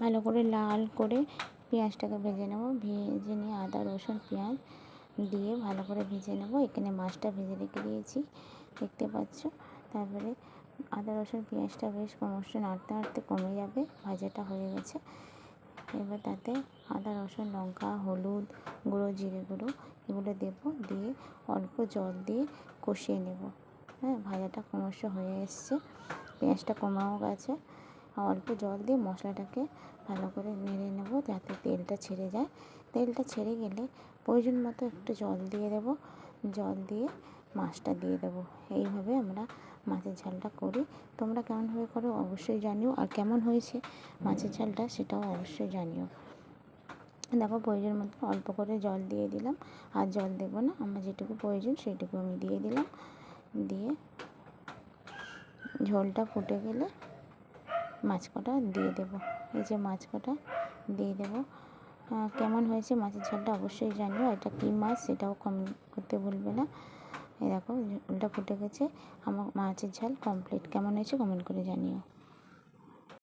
ভালো করে লাল করে পেঁয়াজটাকে ভেজে নেব। ভেজে নিয়ে আদা, রসুন, পেঁয়াজ দিয়ে ভালো করে ভেজে নেব। এখানে মাছটা ভেজে রেখে দিয়েছি, দেখতে পাচ্ছ? তারপরে আদা, রসুন, পেঁয়াজটা বেশ ক্রমশ নাড়তে নাড়তে কমে যাবে, ভাজাটা হয়ে গেছে। এবার তাতে আদা, রসুন, লঙ্কা, হলুদ গুঁড়ো, জিরে গুঁড়ো এগুলো দেবো, দিয়ে অল্প জল দিয়ে কষিয়ে নেব। হ্যাঁ ভাজাটা ক্রমশ হয়ে এসছে, পেঁয়াজটা কমাও গেছে। অল্প জল দিয়ে মশলাটাকে ভালো করে নেড়ে নেব যাতে তেলটা ছেড়ে যায়। তেলটা ছেড়ে গেলে প্রয়োজন মতো একটু জল দিয়ে দেব। জল দিয়ে মাছটা দিয়ে দেবো। এইভাবে আমরা মাছের ঝালটা করি। তোমরা কেমনভাবে করো অবশ্যই জানিও। আর কেমন হয়েছে মাছের ঝালটা সেটাও অবশ্যই জানিও। দেখো প্রয়োজন মতো অল্প করে জল দিয়ে দিলাম। আর জল দেবো না, আমার যেটুকু প্রয়োজন সেইটুকু আমি দিয়ে দিলাম। দিয়ে ঝোলটা ফুটে গেলে মাছ কটা দিয়ে দেব। এই যে মাছ কটা দিয়ে দেব। কেমন হয়েছে মাছের ঝালটা অবশ্যই জানব এটা কী মাছ সেটাও কমেন্ট করতে ভুলবে না। এরকম দেখো ঝোলটা ফুটে গেছে। আমার মাছের ঝাল কমপ্লিট কেমন হয়েছে কমেন্ট করে জানিও।